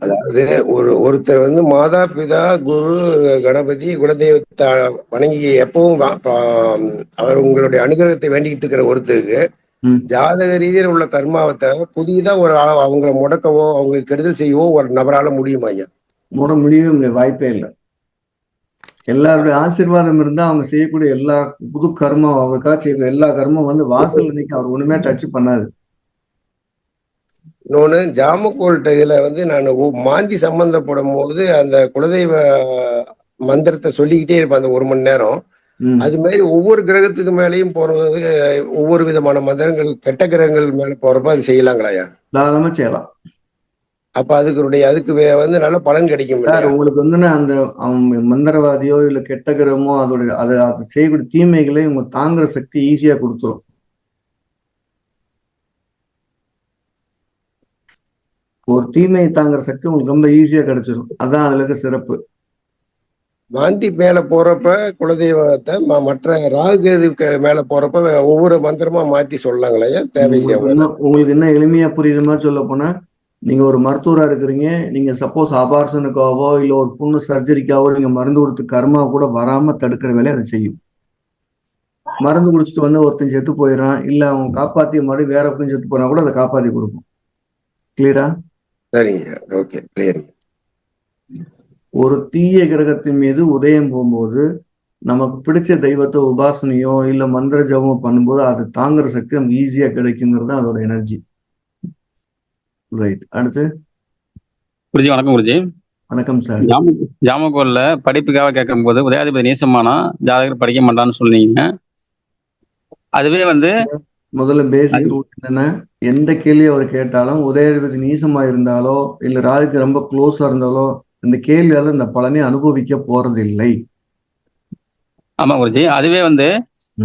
அதாவது ஒரு ஒருத்தர் வந்து மாதா பிதா குரு கணபதி குலதெய்வத்தை வணங்கி எப்பவும் அவர் உங்களுடைய அனுகிரகத்தை வேண்டிக்கிட்டு இருக்கிற ஒருத்தருக்கு. ஜாதக ரீதியில் உள்ள கர்மாவை தவிர புதிதா ஒரு அவங்கள முடக்கவோ அவங்களுக்கு கெடுதல் செய்யவோ ஒரு நபரால முடியுமா ஐயா? முட முடியவே முடியாது வாய்ப்பே இல்லை. எல்லாருடைய ஆசீர்வாதம் இருந்தா அவங்க செய்யக்கூடிய எல்லா புது கர்மம் அவருக்காக செய்யக்கூடிய எல்லா கர்மம் வந்து வாசல் நிற்க அவர் ஒண்ணுமே டச் பண்ணாது. இன்னொன்று ஜாமக்கோல்ட்ட இதுல வந்து நான் மாந்தி சம்பந்தப்படும் போது அந்த குலதெய்வ மந்திரத்தை சொல்லிக்கிட்டே இருப்பேன் அந்த ஒரு மணி நேரம். அது மாதிரி ஒவ்வொரு கிரகத்துக்கு மேலேயும் போறது ஒவ்வொரு விதமான மந்திரங்கள் கெட்ட கிரகங்கள் மேல போறப்ப அது செய்யலாங்களாயா தாராளமா செய்யலாம். அப்ப அதுக்குடைய அதுக்கு வே- வந்து நல்ல பலன் கிடைக்கும் உங்களுக்கு வந்து அந்த மந்திரவாதியோ இல்ல கெட்ட கிரகமோ அதோட அதை அது செய்யக்கூடிய தீமைகளை உங்க தாங்குற சக்தி ஈஸியா கொடுத்துரும். ஒரு தீமையை தாங்குற சக்தி உங்களுக்கு ரொம்ப ஈஸியா கிடைச்சிரும். அதான் அதுல இருக்க சிறப்பு. மாந்தி மேல போறப்ப குலதெய்வத்தை ம- மற்ற ராகுகேதுக்கு மேல போறப்ப ஒவ்வொரு மந்திரமா மாத்தி சொல்லலாங்களையா தேவையில்லையா உங்களுக்கு என்ன எளிமையா புரியுற மாதிரி சொல்ல போனா நீங்க ஒரு மருத்துவரா இருக்கிறீங்க நீங்க சப்போஸ் அபார்சனுக்காவோ இல்ல ஒரு புண்ணு சர்ஜரிக்காவோ நீங்க மருந்து கொடுத்து கர்மா கூட வராம தடுக்கிற வேலையை அதை செய்யும். மருந்து குடிச்சிட்டு வந்து ஒருத்தன் செத்து போயிடறான் இல்ல அவன் காப்பாத்தி மறுபடியும் வேற ஒருத்தன் செத்து போனா கூட அதை காப்பாத்தி கொடுக்கும். கிளியரா சரிங்க. ஓகே கிளியர் ஒரு தீய கிரகத்தின் மீது உதயம் போகும்போது நமக்கு பிடிச்ச தெய்வத்தை உபாசனையோ இல்ல மந்திர ஜபமோ பண்ணும்போது அது தாங்குற சக்தி நமக்கு ஈஸியா கிடைக்குங்கிறது அதோட எனர்ஜி ரைட் அடுத்து? குருஜி வணக்கம் குருஜி. வணக்கம் சார் ஜாம ஜாமக்கோல்ல படிப்புக்காக கேட்கும்போது உதயாதிபதி நீசமானா ஜாதகர் படிக்க மாட்டான்னு சொன்னீங்க. அதுவே வந்து முதல்ல பேசிக் ரூல் என்னன்னா எந்த கேள்வி அவர் கேட்டாலும் உதயநிதி நீசமா இருந்தாலோ இல்ல ராஜுக்கு ரொம்ப க்ளோஸா இருந்தாலோ இந்த கேள்வியால இந்த பலனை அனுபவிக்க போறது இல்லை ஆமா குருஜி அதுவே வந்து.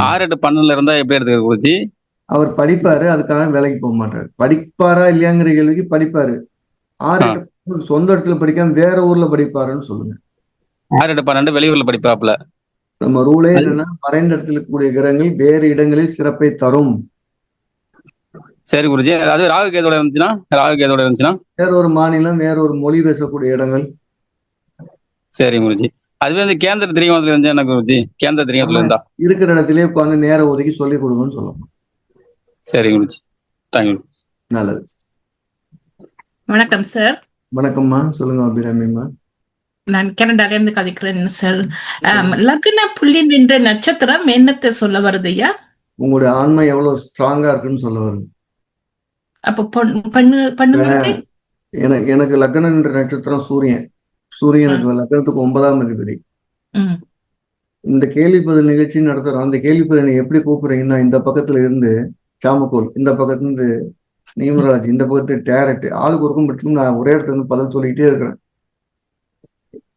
ஆறு எட்டு பன்னெண்டுல இருந்தா எப்படி எடுத்துக்க குருஜி? அவர் படிப்பாரு அதுக்காக வேலைக்கு போக மாட்டாரு. படிப்பாரா இல்லையாங்கிற கேள்விக்கு படிப்பாரு. ஆறு சொந்த இடத்துல படிக்காம வேற ஊர்ல படிப்பாருன்னு சொல்லுங்க. ஆறு எட்டு பன்னெண்டு வெளியூர்ல படிப்பாப்ல நம்ம ரூலே என்னன்னா மறைந்த இடத்துல இருக்கக்கூடிய கிரகங்கள் வேறு இடங்களில் சிறப்பை தரும். சரி குருஜி. அது ராகு கேதோட இருந்துச்சுன்னா? ராகு கேதோட இருந்துச்சுன்னா? வேற ஒரு மாநிலம் வேற ஒரு மொழி பேசக்கூடிய இடங்கள். சரி குருஜி. அதுவே வந்து கேந்திர திரியமத்துல இருந்தா என்ன குருஜி? கேந்திர திரியமத்துல இருந்தா? இருக்கிற இடத்திலே உட்காந்து நேரம் ஒதுக்கி சொல்லி கொடுங்கன்னு சொல்லணும் சரி குருஜி. தேங்க்யூ நல்லது. வணக்கம் சார் வணக்கம்மா. சொல்லுங்க அபிராமிம்மா. நான் கனடால இருந்து கதைக்கிறேன் சார். லக்ன புள்ளி நின்ற நட்சத்திரம் என்னத்தை சொல்ல வருது ஐயா? உங்களுடைய ஆன்மை எவ்வளவு ஸ்ட்ராங்கா இருக்குன்னு சொல்ல வருது. அப்ப பொண்- பெண்ணு பெண்ணுங்களுக்கு எனக்கு எனக்கு லக்னம் என்ற நட்சத்திரம் சூரியன். சூரியனுக்கு லக்னத்துக்கு ஒன்பதாம் அதிபதி. இந்த கேள்வி பதில் நிகழ்ச்சி நடத்துறோம். அந்த கேள்வி பதில் நீங்க எப்படி கூப்பிடுறீங்கன்னா இந்த பக்கத்துல இருந்து சாமக்கோல் இந்த பக்கத்துல இருந்து நியமராஜ் இந்த பக்கத்து டேரக்ட் ஆளுக்கு ஒருக்கும் மட்டும் நான் ஒரே இடத்துல இருந்து பதில் சொல்லிக்கிட்டே இருக்கிறேன்.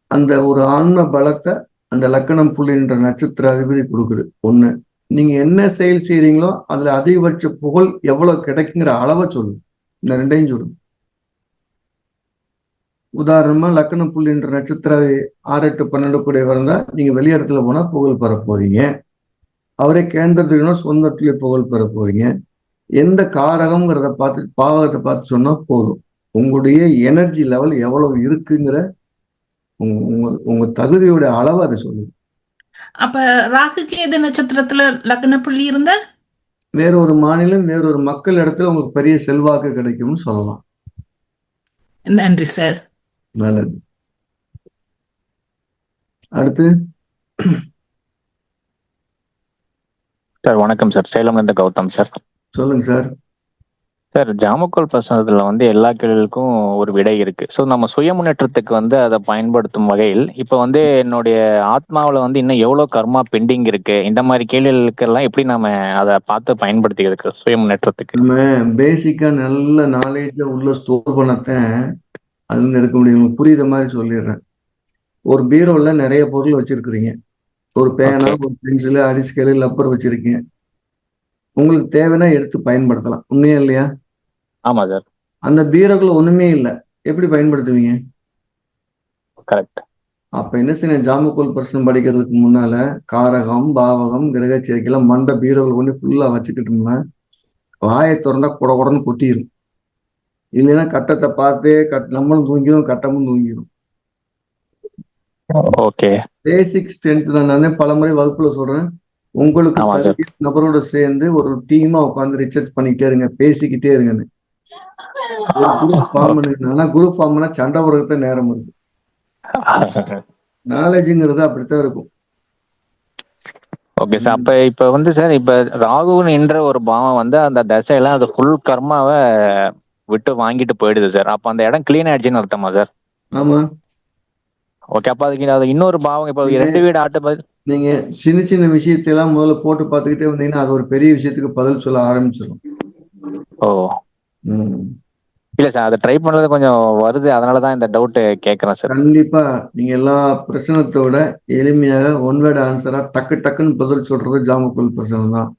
அந்த ஒரு ஆன்ம பலத்தை அந்த லக்கணம் புள்ளின்ற நட்சத்திர அதிபதி கொடுக்குது. ஒண்ணு. நீங்க என்ன செயல் செய்றீங்களோ அதுல அதிகபட்ச புகழ் எவ்வளவு கிடைக்குங்கிற அளவை சொல்லு. இந்த ரெண்டையும் சொல்லு. உதாரணமா லக்கண புள்ளின்ற நட்சத்திர ஆறு எட்டு பன்னெண்டு கூட இருந்தா நீங்க வெளி இடத்துல போனா புகழ் பெற போறீங்க. அவரே கேந்திரத்துக்குன்னா சொந்தத்திலே புகழ் பெற போறீங்க. எந்த காரகம்ங்கிறத பார்த்து பாவகத்தை பார்த்து சொன்னா போதும். உங்களுடைய எனர்ஜி லெவல் எவ்வளவு இருக்குங்கிற உங்க உங்க உங்க தகுதியோட அளவு அதை சொல்லுது. அப்ப ராகு கேது நட்சத்திரத்துல லக்ன புள்ளி இருந்தா? வேற ஒரு மாநிலம் வேற ஒரு மக்கள் இடத்துல உங்களுக்கு பெரிய செல்வாக்கு கிடைக்கும்னு சொல்லலாம். நன்றி சார். நல்லது. அடுத்து. சார் வணக்கம் சார். சேலம்ல இருந்து கௌதம் சார். சொல்லுங்க சார். சார் ஜாமக்கோல் பிரசனத்துல வந்து எல்லா கேள்விகளுக்கும் ஒரு விடை இருக்கு. ஸோ நம்ம சுய முன்னேற்றத்துக்கு வந்து அதை பயன்படுத்தும் வகையில் இப்போ வந்து என்னுடைய ஆத்மாவில் வந்து இன்னும் எவ்வளோ கர்மா பெண்டிங் இருக்கு? இந்த மாதிரி கேள்விகளுக்கெல்லாம் எப்படி நம்ம அதை பார்த்து பயன்படுத்திக்கிறதுக்கு சுய முன்னேற்றத்துக்கு நம்ம பேசிக்கா நல்ல நாலேஜ உள்ள ஸ்டோர் பண்ணத்தான் அதுல இருந்து எடுக்க முடியும். புரியுற மாதிரி சொல்லிடுறேன். ஒரு பீரோல நிறைய பொருள் வச்சிருக்கிறீங்க. ஒரு பேனா ஒரு பென்சிலு அடிஸ்கேலு லப்பர் வச்சிருக்கீங்க. உங்களுக்கு தேவைன்னா எடுத்து பயன்படுத்தலாம். உண்மையா இல்லையா? ஆமா சார். அந்த பீரோக்குள்ள ஒண்ணுமே இல்லை. எப்படி பயன்படுத்துவீங்க? கரெக்ட் அப்ப என்ன செய்யணும்? ஜாமக்கோல் பிரச்சனை படிக்கிறதுக்கு முன்னால காரகம் பாவகம் கிரகச்சேரிக்கைலாம் மண்ட பீரோவில் கொண்டு ஃபுல்லா வச்சுக்கிட்டோம்னா வாயை திறந்தா குட குடன்னு கொட்டிடும் இல்லைன்னா கட்டத்தை பார்த்தே கட் நம்மளும் தூங்கிடும் கட்டமும் தூங்கிடும் ஓகே பேசிக் ஸ்ட்ரென்த் தான்? நான் பலமுறை வகுப்புல சொல்றேன். உங்களுக்கு நபரோட சேர்ந்து ஒரு டீமா உட்காந்து ரிசர்ச் பண்ணிக்கிட்டே இருங்க பேசிக்கிட்டே இருங்கன்னு. ஒரு குரூப் ஃபார்ம் பண்ணிருந்தாங்கன்னா குரூப் ஃபார்ம்னா சண்டை போடுறதுக்கு நேரம் இருக்கு நாலேஜுங்கிறது அப்படித்தான் இருக்கும். ஓகே சார் அப்ப இப்ப வந்து சார் இப்ப ராகுன்னு என்ற ஒரு பாவம் வந்து அந்த தசையில அது ஃபுல் கர்மாவை விட்டு வாங்கிட்டு போயிடுது சார் அப்ப அந்த இடம் கிளீன் ஆயிடுச்சுன்னு அர்த்தமா சார் ஆமா. ஓகே அப்ப அதுக்கு அது இன்னொரு பாவம் இப்போ ரெண்டு வீடு ஆட்டு நீங்க சின்ன சின்ன விஷயத்தையெல்லாம் முதல்ல போட்டு பார்த்துக்கிட்டே வந்தீங்கன்னா அது ஒரு பெரிய விஷயத்துக்கு பதில் சொல்ல ஆரம்பிச்சிடும் ஓ. இல்ல சார் அதை ட்ரை பண்றது கொஞ்சம் வருது. அதனாலதான் இந்த டவுட் கேட்கறேன் சார். கண்டிப்பா. நீங்க எல்லா பிரச்சனத்தோட எளிமையாக ஒன் வேர்ட் ஆன்சரா டக்கு டக்குன்னு பதில் சொல்றது ஜாமக்குள் பிரச்சனை தான்.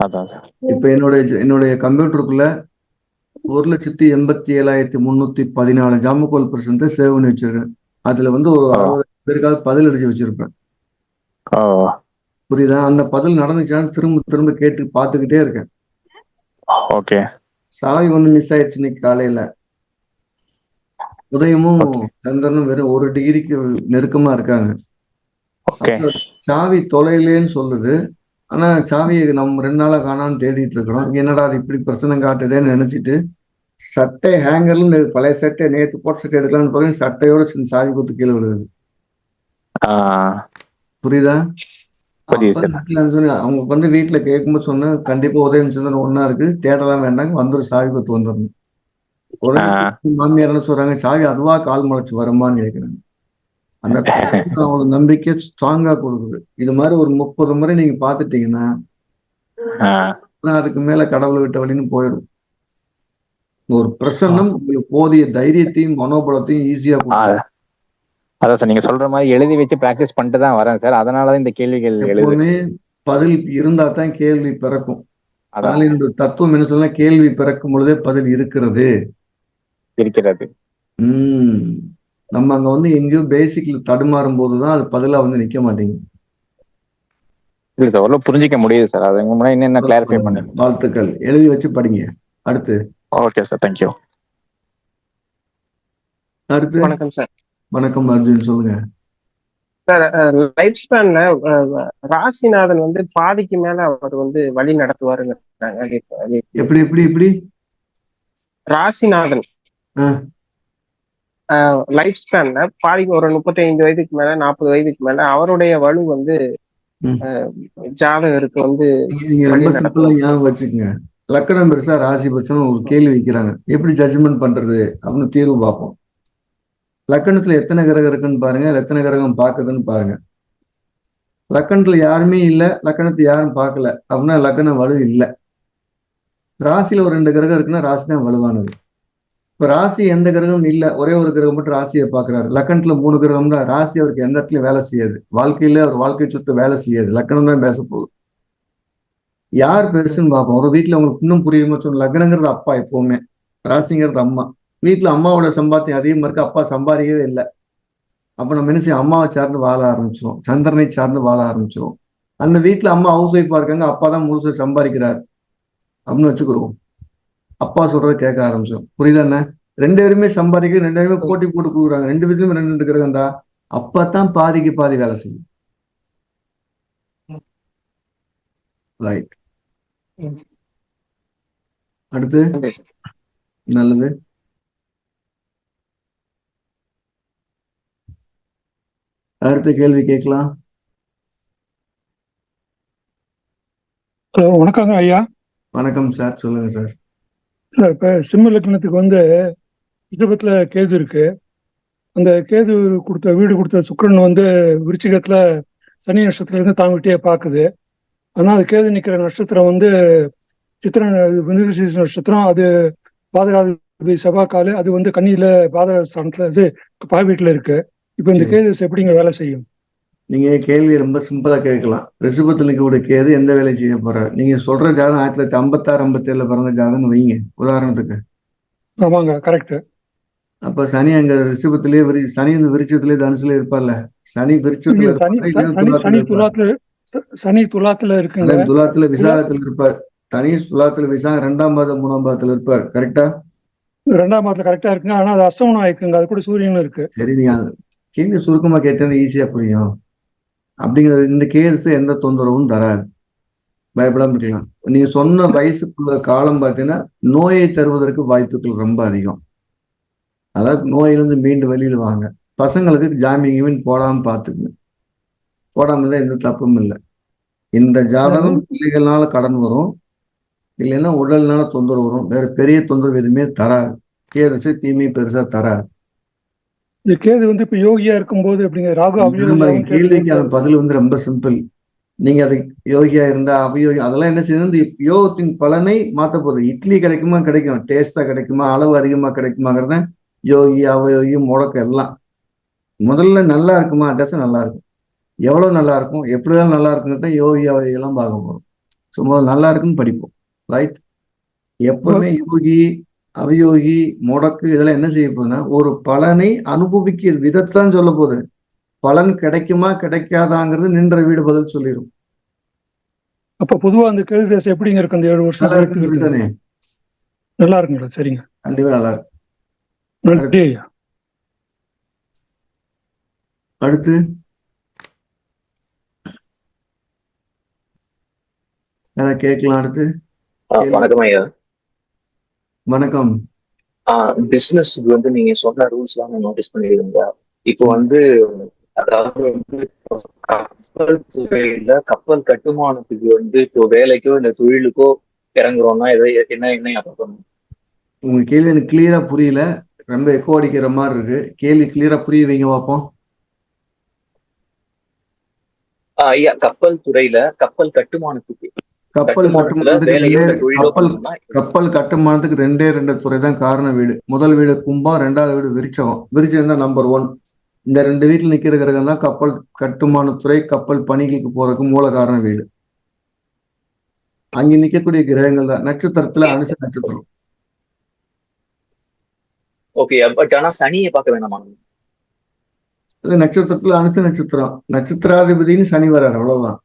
அதான் சார். இப்ப என்னுடைய என்னுடைய கம்ப்யூட்டருக்குள்ள ஒரு லட்சத்தி எண்பத்தி ஏழாயிரத்தி முன்னூத்தி பதினாலு ஜாமக்கோல் பிரசன்ட் சேவ் பண்ணி வச்சிருக்கேன். அதுல வந்து ஒரு. அறுபது பேருக்காவது பதில் எழுதி வச்சிருப்பேன். புரியுதா? அந்த பதில் நடந்துச்சான்னு திரும்ப திரும்ப கேட்டு பார்த்துக்கிட்டே இருக்கேன். ஓகே. சாவி ஒண்ணு மிஸ் ஆயிடுச்சு இன்னைக்கு காலையில. உதயமும். சந்திரனும் வெறும் ஒரு டிகிரிக்கு நெருக்கமா இருக்காங்க. சாவி தொலைலேன்னு சொல்லுது. ஆனா சாவியை நம்ம ரெண்டு நாளா காணான்னு தேடிட்டு இருக்கிறோம். என்னடா அது இப்படி பிரச்சனை காட்டுதேன்னு நினைச்சிட்டு சட்டை ஹேங்கர்ல பழைய சட்டை நேத்து போட்ட சட்டை எடுக்கலாம்னு பார்க்க சட்டையோட சாவி குத்து கீழே விழுகுது. ஆஹ் புரியுதா? சொன்ன அவங்க வந்து வீட்டுல கேட்கும்போது சொன்ன கண்டிப்பா உதயம் சந்திரன் ஒண்ணா இருக்கு. தேடலாம் வேண்டாங்க வந்துடும் சாவி குத்து வந்துடணும் உடனே மாமியார் என்ன சொல்றாங்க சாவி அதுவா கால் முளைச்சு வருமான்னு கேட்கிறாங்க அந்த அவங்களோட நம்பிக்கை ஸ்ட்ராங்கா கொடுக்குது. இது மாதிரி ஒரு முப்பது முறை நீங்க பாத்துட்டீங்கன்னா அதுக்கு மேல கடவுளை விட்ட வழின்னு போயிடும். ஒரு பிரசன்னம் உங்களுக்கு போதிய தைரியத்தையும் மனோபலத்தையும் ஈஸியா கொடுக்கும். அதான் சார் நீங்க சொல்ற மாதிரி எழுதி வச்சு பிராக்டிஸ் பண்ணிட்டு தான் வரேன் சார் அதனாலதான் இந்த கேள்விகள் எழுது. எப்பவுமே பதில் இருந்தா தான் கேள்வி பிறக்கும். அதான். அதனால இந்த தத்துவம் என்ன சொல்ல கேள்வி பிறக்கும் பொழுதே பதில் இருக்கிறது. இருக்கிறது. உம் நம்ம அங்க வந்து எங்கேயோ பேசிக்ல தடுமாறும் போதுதான் அது பதிலா வந்து நிக்க மாட்டேங்குது. இல்ல சார் ஓரளவு புரிஞ்சிக்க முடியுது சார் அது முன்னாடி இன்னும் என்ன கிளாரிஃபை பண்ணி வாழ்த்துக்கள். எழுதி வச்சு படிங்க. அடுத்து. ஓகே சார் தேங்க்யூ அடுத்து. வணக்கம் சார் வணக்கம் அர்ஜுன் சொல்லுங்க. சார் லைஃப் ஸ்பேன்ல ராசிநாதன் வந்து பாதிக்கு மேல அவர் வந்து வழி அது எப்படி? எப்படி எப்படி? ராசிநாதன். லைஃப் ஸ்பேன்ல பாதிக்கு ஒரு முப்பத்தி ஐந்து வயதுக்கு மேல நாற்பது வயதுக்கு மேல அவருடைய வலு வந்து ஜாதகருக்கு வந்து ரொம்ப ஞாபகம் வச்சுக்கோங்க. லக்கணம் பெருசா ராசி பெருசான்னு ஒரு கேள்வி வைக்கிறாங்க. எப்படி ஜட்ஜ்மெண்ட் பண்றது அப்படின்னு தீர்வு பார்ப்போம். லக்கணத்துல எத்தனை கிரகம் இருக்குன்னு பாருங்க. எத்தனை கிரகம் பார்க்குதுன்னு பாருங்க. லக்கணத்துல யாருமே இல்லை. லக்கணத்தை யாரும் பார்க்கல. அப்படின்னா லக்கணம் வலு இல்லை. ராசியில ஒரு ரெண்டு கிரகம் இருக்குன்னா ராசி தான் வலுவானது. இப்போ ராசி எந்த கிரகம் இல்லை. ஒரே ஒரு கிரகம் மட்டும் ராசியை பார்க்குறாரு. லக்கணத்துல மூணு கிரகம் தான் ராசி அவருக்கு எந்த இடத்துலயும் வேலை செய்யாது. வாழ்க்கையில அவர் வாழ்க்கை சுட்டு வேலை செய்யாது. லக்கணம் தான் பேச போகுது. யார் பெருசுன்னு பார்ப்போம். ஒரு வீட்டில் உங்களுக்கு இன்னும் புரியுமா? சொல்லு லக்னங்கிறது அப்பா எப்பவுமே. ராசிங்கிறது அம்மா. வீட்டுல அம்மாவோட சம்பாத்தியம் அதிகமா இருக்கு. அப்பா சம்பாதிக்கவே இல்லை. அப்ப நம்ம என்ன செய்யும் அம்மாவை சார்ந்து வாழ ஆரம்பிச்சிரும் சந்திரனை சார்ந்து வாழ ஆரம்பிச்சிரும் அந்த வீட்டுல அம்மா ஹவுஸ் ஒய்ஃபா இருக்காங்க. அப்பா தான் முழுசா சம்பாதிக்கிறார். அப்படின்னு வச்சுக்கிறோம் அப்பா சொல்றத கேட்க ஆரம்பிச்சோம் புரியுதா என்ன? ரெண்டு பேருமே சம்பாதிக்க ரெண்டு பேருமே போட்டி போட்டு கொடுக்குறாங்க. ரெண்டு பேருமே ரெண்டு ரெண்டு கிரகம் தான். பாதிக்கு பாதி வேலை செய்யும். ரைட். அடுத்து. நல்லது. அடுத்த கேள்வி கேட்கலாம். ஹலோ வணக்கங்க ஐயா. வணக்கம் சார் சொல்லுங்க சார். இல்ல, இப்ப சிம்ம லக்னத்துக்கு வந்து ரிஷபத்துல கேது இருக்கு. அந்த கேது கொடுத்த வீடு கொடுத்த சுக்கிரன் வந்து விருச்சிகத்துல சனி நட்சத்திரத்துல இருந்து தாங்கிட்டே பாக்குது. ஆனா அது கேது நிக்கிற நட்சத்திரம் வந்து சித்திர மிருகசீரிஷ நட்சத்திரம் அது பாதகாதி செவ்வாய்க்காலு அது வந்து கன்னியில பாதக ஸ்தானத்துல இது பா வீட்டுல இருக்கு. இப்ப இந்த. கேது எப்படிங்க வேலை செய்யும்? நீங்க கேள்வி ரொம்ப சிம்பிளா கேட்கலாம். ரிஷபத்தில் இருக்கக்கூடிய கேது எந்த வேலை செய்ய போறாரு? நீங்க சொல்ற ஜாதகம் ஆயிரத்தி தொள்ளாயிரத்தி ஐம்பத்தாறு ஐம்பத்தி ஏழுல பிறந்த ஜாதகம்னு வைங்க. உதாரணத்துக்கு. ஆமாங்க கரெக்ட் அப்ப சனி அங்க ரிஷபத்திலேயே விரி சனி இந்த விருச்சத்திலேயே தனுசுல இருப்பார்ல. சனி விருச்சத்துல சனி சனி சனி துலாத்துல இருப்பாரா? துலாத்துல சனி விசாகத்துல இருப்பார். தனி துலாத்துல விசாகம் ரெண்டாம் பாதம் மூணாம் பாதத்துல இருப்பார். கரெக்டா ரெண்டாம் மாதத்துல கரெக்டா இருக்குங்க. ஆனா அது அஸ்தமனம் ஆயிருக்குங்க அது கூட சூரியனும் இருக்கு. சரி நீங்க கேள்வி சுருக்கமா கேட்டது ஈஸியா புரியும். அப்படிங்கிறது இந்த கேஸ் எந்த தொந்தரவும் தராது. பயப்படாம இருக்கலாம். நீங்க சொன்ன வயசுக்குள்ள காலம் பார்த்தீங்கன்னா நோயை தருவதற்கு வாய்ப்புகள் ரொம்ப அதிகம். அதாவது நோயிலிருந்து மீண்டு வெளியில வாங்க. பசங்களுக்கு ஜாமீன் கீமீன் போடாம பார்த்துக்குங்க. போடாம இருந்தா எந்த தப்பும் இல்லை. இந்த ஜாதகம் பிள்ளைகள்னால கடன் வரும். இல்லைன்னா உடல்னால தொந்தரவு வரும். வேற பெரிய தொந்தரவு எதுவுமே தராது. கேரசு தீமை பெருசா தராது. இந்த கேது வந்து இப்ப யோகியா இருக்கும்போது எப்படிங்க ராகு அபியோகம் கேள்விக்கு அந்த பதில் வந்து ரொம்ப சிம்பிள் நீங்க அது யோகியா இருந்தா அவயோகி அதெல்லாம் என்ன செய்யணும்? இந்த யோகத்தின் பலனை மாத்த போகுது இட்லி கிடைக்குமா? கிடைக்கும் டேஸ்டா கிடைக்குமா? அளவு அதிகமா கிடைக்குமாங்கிறத யோகி அவயோகி முடக்கம் எல்லாம். முதல்ல நல்லா இருக்குமா? தசை நல்லா இருக்கும். எவ்வளவு நல்லா இருக்கும்? எப்படிலாம் நல்லா இருக்குங்கிறத யோகி அவயோகி எல்லாம் பார்க்க போறோம். ஸோ முதல்ல நல்லா இருக்குன்னு படிப்போம். ரைட் எப்பவுமே யோகி அவயோகி முடக்கு இதெல்லாம் என்ன செய்ய போகுதுன்னா ஒரு பலனை அனுபவிக்கிற விதத்தான் சொல்ல போகுது. பலன் கிடைக்குமா கிடைக்காதாங்கிறது நின்ற வீடு பதில் சொல்லிடும். அப்ப பொதுவா அந்த கேது தேசம் எப்படிங்க இருக்கு? அந்த ஏழு வருஷம் நல்லா இருக்கு. இருக்குங்களா? சரிங்க. கண்டிப்பா நல்லா இருக்கும் நன்றி ஐயா. அடுத்து. கேட்கலாம் அடுத்து. வணக்கம் ஐயா. வணக்கம். பிசினஸ் வந்து நீங்க சொன்ன ரூல்ஸ் எல்லாம் நான் நோட்டீஸ் பண்ணிருக்கீங்க இப்போ வந்து அதாவது வந்து கப்பல் துறையில கப்பல் கட்டுமானத்துக்கு வந்து இப்போ வேலைக்கோ இல்ல தொழிலுக்கோ இறங்குறோம்னா எதை என்ன என்ன பண்ணணும் உங்க கேள்வி எனக்கு கிளியரா புரியல. ரொம்ப எக்கோ அடிக்கிற மாதிரி இருக்கு. கேள்வி கிளியரா புரிய வைங்க பார்ப்போம் ஐயா கப்பல் துறையில கப்பல் கட்டுமானத்துக்கு கப்பல் கட்டுமானத்துக்கு கப்பல் கப்பல் கட்டுமானத்துக்கு ரெண்டே ரெண்டு துறை தான் காரண வீடு. முதல் வீடு கும்பம் ரெண்டாவது வீடு விருச்சகம். விருச்சகம் தான் நம்பர் ஒன் இந்த ரெண்டு வீட்டில் நிக்கிற கிரகம் தான் கப்பல் கட்டுமானத்துறை கப்பல் பணிகளுக்கு போறதுக்கு மூல காரண வீடு. அங்க நிக்கக்கூடிய கிரகங்கள் தான். நட்சத்திரத்துல அனுச நட்சத்திரம். ஓகே பட் ஆனா சனியை பார்க்க வேணாமா அது நட்சத்திரத்துல அனுச நட்சத்திரம். நட்சத்திராதிபதினு சனி வரார் அவ்வளவுதான்.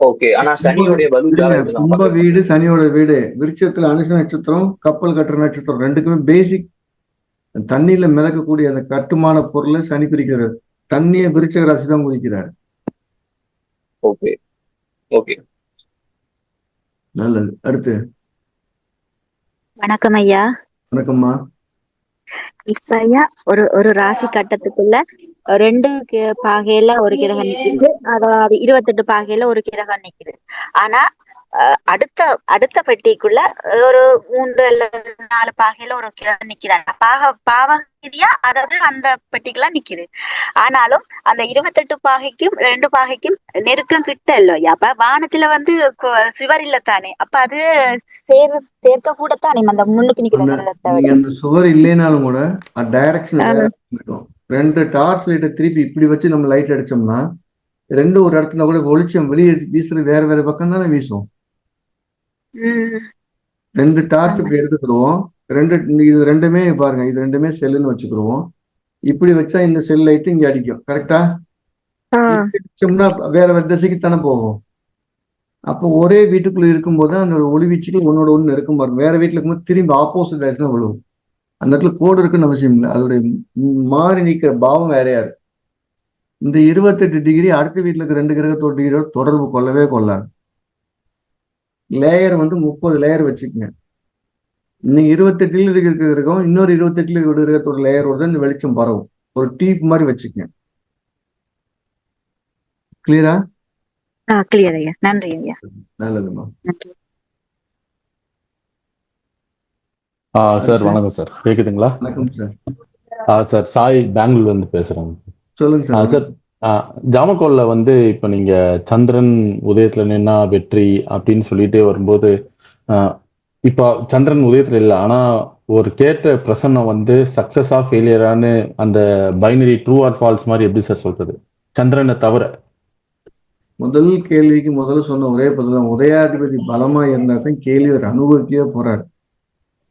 ஓகே ஆனா சனியுடைய பலு கும்ப வீடு சனியோட வீடு விருட்சத்துல அனுச நட்சத்திரம் கப்பல் கட்டுற நட்சத்திரம் ரெண்டுக்குமே பேசிக் தண்ணியில மிதக்கக்கூடிய அந்த கட்டுமான பொருளை சனி பிரிக்கிறார். தண்ணியை விருச்சக ராசி தான் குறிக்கிறார். ஓகே ஓகே நல்லது. அடுத்து. வணக்கம் ஐயா. வணக்கம்மா. இப்ப ஐயா ஒரு ஒரு ராசி கட்டத்துக்குள்ள ரெண்டு கி- பாகையில ஒரு கிரகம் நிக்குது. அதாவது இருபத்தெட்டு பாகையில ஒரு கிரகம் நிக்குது. ஆனா அஹ், அடுத்த அடுத்த பெட்டிக்குள்ள ஒரு மூன்று அல்லது நாலு பாகையில ஒரு கிரகம் நிக்கிறாங்க பாக பாவ ரீதியா அதாவது அந்த பெட்டிக்குள்ள நிக்குது. ஆனாலும் அந்த இருபத்தெட்டு பாகைக்கும் ரெண்டு பாகைக்கும் நெருக்கம் கிட்ட இல்லையா அப்ப வானத்துல வந்து சிவர் இல்ல தானே. அப்ப அது சேர் சேர்க்க கூடத்தானே அந்த முன்னுக்கு நிக்கிற அந்த- சுவர் இல்லைனாலும் கூட டைரக்ஷன் ரெண்டு டார்ச் லைட்டை திருப்பி இப்படி வச்சு நம்ம லைட் அடிச்சோம்னா ரெண்டு ஒரு இடத்துல கூட வெளிச்சம் வெளியே வீசுறது வேற வேற பக்கம் தானே வீசும். ரெண்டு டார்ச் இப்படி எடுத்துக்கிடுவோம். ரெண்டு இது ரெண்டுமே பாருங்க இது ரெண்டுமே செல்லுன்னு வச்சுக்கிடுவோம். இப்படி வச்சா இந்த செல் லைட் இங்க அடிக்கும். கரெக்டா அடிச்சோம்னா வேற வேற திசைக்கு தானே போகும். அப்போ ஒரே வீட்டுக்குள்ள இருக்கும்போது அந்த ஒளிவீச்சுகள் ஒன்னோட ஒன்று இருக்கும் பாருங்க. வேற வீட்டுல இருக்கும்போது திரும்பி ஆப்போசிட் ஆயிடுச்சுன்னா விழுவும் அந்த இடத்துல கோடு இருக்குன்னு அவசியம் இல்லை. அதோடைய மாறி நிக்கிற பாவம் வேறையா இருக்கு. இந்த இருபத்தெட்டு டிகிரி அடுத்த வீட்டுல இருக்க ரெண்டு கிரகத்தோட டிகிரியோட தொடர்பு கொள்ளவே கொள்ளாது. லேயர் வந்து முப்பது லேயர் வச்சுக்கோங்க. இன்னைக்கு இருபத்தெட்டுல இருக்கிற கிரகம் இன்னொரு இருபத்தெட்டுல இருக்கிற கிரகத்தோட லேயரோட தான் இந்த வெளிச்சம் பரவும். ஒரு டீப் மாதிரி வச்சுக்கோங்க. கிளியரா கிளியர் ஐயா. நன்றி ஐயா. நல்லதுமா நன்றி ஆ சார் வணக்கம் சார். கேக்குதுங்களா? வணக்கம் சார். ஆ சார் சாய் பெங்களூர்ல இருந்து பேசுறேங்க சொல்லுங்க சார். சார் ஜாமக்கோல்ல வந்து இப்போ நீங்க சந்திரன் உதயத்துல நின்னா வெற்றி அப்படின்னு சொல்லிட்டே வரும்போது இப்போ சந்திரன் உதயத்துல இல்லை. ஆனா ஒரு கேட்ட பிரசன்னம் வந்து சக்சஸா ஃபெயிலியரான்னு அந்த பைனரி ட்ரூ ஆர் ஃபால்ஸ் மாதிரி எப்படி சார் சொல்றது? சந்திரனை தவிர. முதல் கேள்விக்கு முதல்ல சொன்ன ஒரே பதில் உதயாதிபதி பலமா இருந்தா தான் கேள்வி அனுபவிக்கவே போறாரு.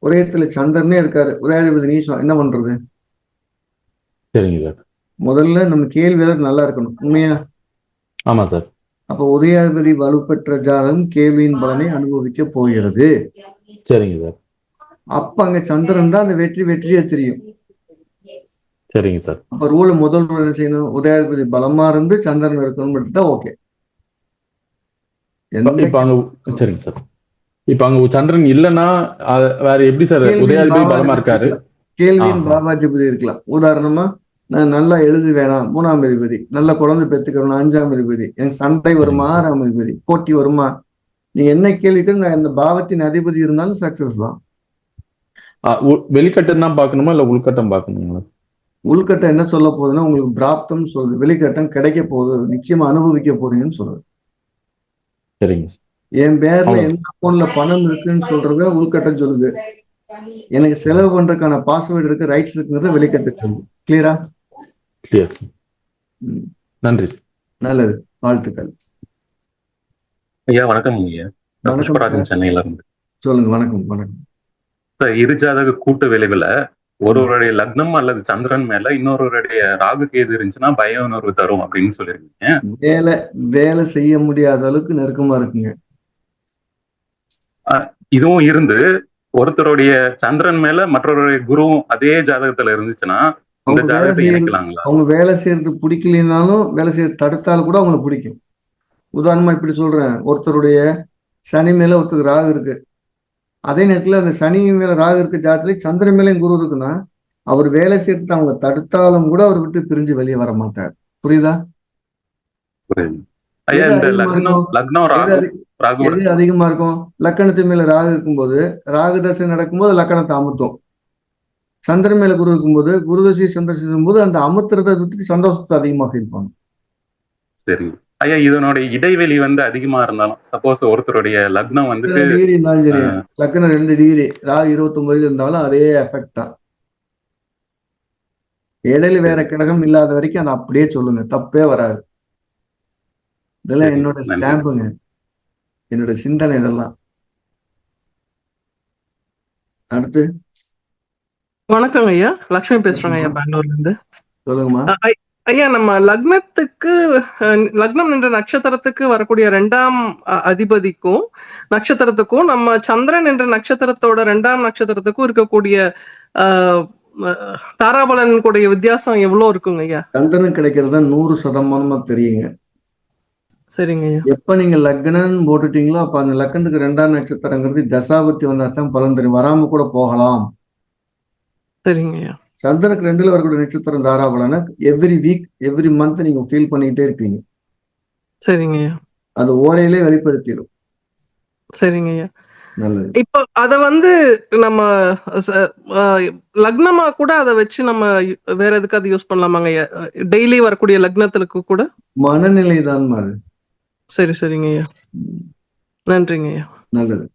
உதயத்துல சந்திரனே இருக்காரு. உதயாதிபதி நீசம் என்ன பண்றது? சரிங்க சார். முதல்ல நம்ம கேள்வி நல்லா இருக்கணும். உண்மையா? ஆமா சார். அப்ப உதயாதிபதி வலுப்பெற்ற ஜாதகம் கேள்வியின் பலனை அனுபவிக்க போகிறது. சரிங்க சார். அப்ப அங்க சந்திரன் தான் அந்த வெற்றி வெற்றியே தெரியும். சரிங்க சார். அப்ப ரூல் முதல் என்ன செய்யணும்? உதயாதிபதி பலமா இருந்து சந்திரன் இருக்கணும் எடுத்துட்டா ஓகே சரிங்க சார். இப்ப அங்க சந்திரன் இல்லைன்னா வேற எப்படி சார்? உதயாதிபதி பலமா இருக்காரு. கேள்வியின் ஆஹா. பாவாதிபதி இருக்கலாம். உதாரணமா நான் நல்லா எழுது வேணாம். மூணாம் அதிபதி. நல்ல குழந்தை பெற்றுக்கிறோம் அஞ்சாம் அதிபதி. எனக்கு சண்டை வருமா? ஆறாம் அதிபதி. போட்டி வருமா? நீ என்ன கேள்விக்கு நான் இந்த பாவத்தின் அதிபதி இருந்தாலும் சக்சஸ் தான். வெளிக்கட்டம் தான் பார்க்கணுமா? இல்ல உள்கட்டம் பார்க்கணுங்களா? உள்கட்டம் என்ன சொல்ல போகுதுன்னா உங்களுக்கு பிராப்தம் சொல்லுது வெளிக்கட்டம் கிடைக்க போகுது. நிச்சயமா அனுபவிக்க போறீங்கன்னு சொல்லுது சரிங்க சார். என் பேர்ல. எந்த அக்கௌண்ட்ல பணம் இருக்குன்னு சொல்றத உள்கட்டம் சொல்லுது. எனக்கு செலவு பண்றதுக்கான பாஸ்வேர்டு இருக்கு ரைட்ஸ் இருக்குங்கிறத சொல்லுது. கிளியரா. நன்றி. நல்லது. வாழ்த்துக்கள். ஐயா வணக்கம் ஐயா. வணக்கம். சென்னையில இருந்து. சொல்லுங்க வணக்கம் வணக்கம். சார் இரு ஜாதக கூட்டு விளைவுல ஒருவருடைய லக்னம் அல்லது சந்திரன் மேல இன்னொருவருடைய ராகு கேது இருந்துச்சுன்னா பய உணர்வு தரும் அப்படின்னு சொல்லியிருக்கீங்க. வேலை வேலை செய்ய முடியாத அளவுக்கு நெருக்கமா இருக்குங்க. இதுவும் இருந்து ஒருத்தருடைய சந்திரன் மேல மற்றவருடைய குருவும் அதே ஜாதகத்துல இருந்துச்சுன்னா இந்த அவங்க வேலை ஜாதகத்தை செய்ய இணைக்கலாங்களா? அவங்க வேலை செய்யறது பிடிக்கலைனாலும் வேலை செய்ய தடுத்தாலும் கூட அவங்களுக்கு பிடிக்கும். உதாரணமா இப்படி சொல்றேன். ஒருத்தருடைய சனி மேல ஒருத்தருக்கு ராகு இருக்கு. அதே நேரத்துல அந்த சனி மேல ராகு இருக்க ஜாதத்துல சந்திரன் மேலேயும் குரு இருக்குன்னா அவர் வேலை செய்யறது அவங்க தடுத்தாலும் கூட அவர் விட்டு பிரிஞ்சு வெளியே வர மாட்டார். புரியுதா? எது அதிகமா லக்னம் இருக்கும்? லக்னம் லக்கணத்து மேல ராகு இருக்கும்போது ராகு தசை நடக்கும்போது லக்கணத்தை அமுத்தும். சந்திரன் மேல குரு இருக்கும்போது குரு தசை சந்திரன் போது அந்த அமுத்துறதை சந்தோஷத்தை அதிகமா ஃபீல் பண்ணும். சரி. ஐயா இதனுடைய இடைவெளி வந்து அதிகமா இருந்தாலும் சப்போஸ் ஒருத்தருடைய லக்னம் வந்துட்டு டிகிரி லக்கணம் ரெண்டு டிகிரி ராகு இருபத்தி இருந்தாலும் அதே எஃபெக்ட் தான். இடையில வேற கிரகம் இல்லாத வரைக்கும் அதை அப்படியே சொல்லுங்க. தப்பே வராது. இதெல்லாம் என்னோட. ஸ்டாம்புங்க என்னோட சிந்தனை இதெல்லாம். அடுத்து? வணக்கங்க ஐயா. லக்ஷ்மி பேசுறேங்க ஐயா பெங்களூர்ல இருந்து சொல்லுங்கம்மா. ஐயா நம்ம லக்னத்துக்கு லக்னம் என்ற நட்சத்திரத்துக்கு வரக்கூடிய ரெண்டாம் அதிபதிக்கும் நட்சத்திரத்துக்கும் நம்ம சந்திரன் என்ற நட்சத்திரத்தோட ரெண்டாம் நட்சத்திரத்துக்கும் இருக்கக்கூடிய தாராபலன் கூடிய வித்தியாசம் எவ்வளவு இருக்குங்க ஐயா? சந்திரன் கிடைக்கிறது நூறு சதமானமா தெரியுங்க. சரிங்க எப்ப நீங்க லக்னம் போட்டுட்டீங்களோ அப்ப அந்த லக்னத்துக்கு ரெண்டாம் நட்சத்திரங்கிறது தசாபத்தி வந்தா தான் பலன் தெரியும் வராம கூட போகலாம். சரிங்க சந்திரனுக்கு ரெண்டுல வரக்கூடிய நட்சத்திரம் தாராபலன எவ்ரி வீக் எவ்ரி மந்த் நீங்க ஃபீல் பண்ணிக்கிட்டே இருப்பீங்க. சரிங்க அது ஓரையிலே வெளிப்படுத்திடும் சரிங்க ஐயா நல்லது. இப்போ அத வந்து நம்ம லக்னமா கூட அதை வச்சு நம்ம வேற எதுக்கு அது யூஸ் பண்ணலாமாங்க டெய்லி வரக்கூடிய லக்னத்துக்கு கூட? மனநிலை தான் மாதிரி சரி சரிங்க ஐயா. நன்றிங்க ஐயா. நல்லது.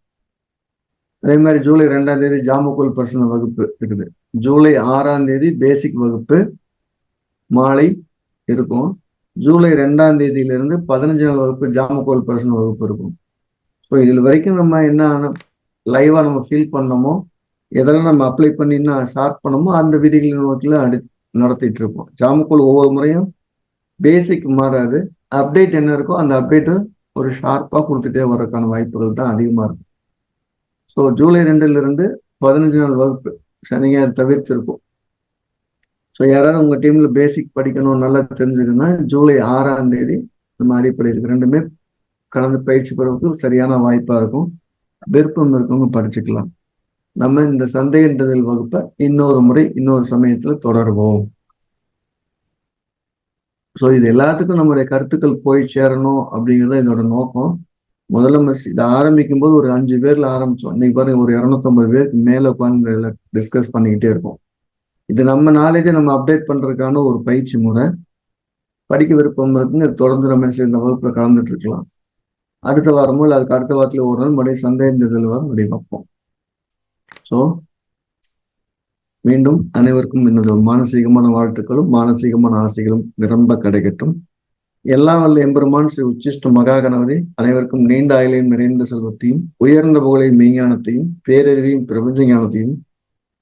அதே மாதிரி ஜூலை ரெண்டாம் தேதி ஜாமுக்குல் பர்சனல் வகுப்பு இருக்குது. ஜூலை ஆறாம் தேதி பேசிக் வகுப்பு மாலை இருக்கும். ஜூலை ரெண்டாம் தேதியிலிருந்து பதினஞ்சு நாள் வகுப்பு ஜாமுக்கோல் பர்சனல் வகுப்பு இருக்கும். ஸோ இதில் வரைக்கும் நம்ம என்ன லைவாக நம்ம ஃபீல் பண்ணோமோ எதெல்லாம் நம்ம அப்ளை பண்ணி ஸ்டார்ட் பண்ணோமோ அந்த விதிகளின் நோக்கில அடி நடத்திட்டு இருப்போம். ஜாமுக்கோல் ஒவ்வொரு முறையும் பேசிக் மாறாது. அப்டேட் என்ன இருக்கோ அந்த அப்டேட்டு ஒரு ஷார்ப்பாக கொடுத்துட்டே வர்றதுக்கான வாய்ப்புகள் தான் அதிகமாக இருக்கும் ஸோ ஜூலை ரெண்டுலேருந்து பதினஞ்சு நாள் வகுப்பு சனியாக தவிர்த்திருக்கும். ஸோ யாராவது உங்கள் டீமில் பேசிக் படிக்கணும் நல்லா தெரிஞ்சுக்கணும்னா ஜூலை ஆறாம் தேதி நம்ம அடிப்படை இருக்கு ரெண்டுமே கலந்து பயிற்சி பெறவுக்கு சரியான வாய்ப்பாக இருக்கும். விருப்பம் இருக்கவங்க படிச்சுக்கலாம். நம்ம இந்த சந்தேகந்ததில் வகுப்பை இன்னொரு முறை இன்னொரு சமயத்தில் தொடருவோம். ஸோ இது எல்லாத்துக்கும் நம்முடைய கருத்துக்கள் போய் சேரணும் அப்படிங்கிறது என்னோட நோக்கம். முதல்ல மிஸ் இதை ஆரம்பிக்கும் போது ஒரு அஞ்சு பேர்ல ஆரம்பிச்சோம். இன்னைக்கு பாருங்க ஒரு இரநூத்தம்பது பேருக்கு மேல உட்காந்து இதில் டிஸ்கஸ் பண்ணிக்கிட்டே இருக்கோம். இது நம்ம நாலேஜை நம்ம அப்டேட் பண்றதுக்கான ஒரு பயிற்சி முறை. படிக்க விருப்பம் இருக்குன்னு தொடர்ந்து நம்ம என்ன செய்ய இந்த வகுப்புல கலந்துட்டு இருக்கலாம். அடுத்த வாரமோ இல்லை அதுக்கு அடுத்த வாரத்துல ஒரு நாள் மறுபடியும் சந்தேகத்தில் வரும் மறுபடியும் வைப்போம் ஸோ மீண்டும் அனைவருக்கும் என்னோட மானசீகமான வாழ்த்துக்களும் மானசீகமான ஆசைகளும் நிரம்ப கிடைக்கட்டும். எல்லா வல்ல எம்பெருமான் ஸ்ரீ உச்சிஷ்ட மகா அனைவருக்கும் நீண்ட ஆயிலையும் நிறைந்த செல்வத்தையும் உயர்ந்த புகழையும் மெய்ஞானத்தையும் பேரறிவையும் பிரபஞ்ச ஞானத்தையும்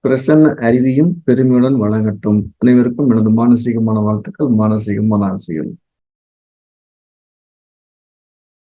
பிரசன்ன அறிவியும் பெருமையுடன் வழங்கட்டும். அனைவருக்கும் எனது மானசீகமான வாழ்த்துக்கள் மானசீகமான ஆசைகள்.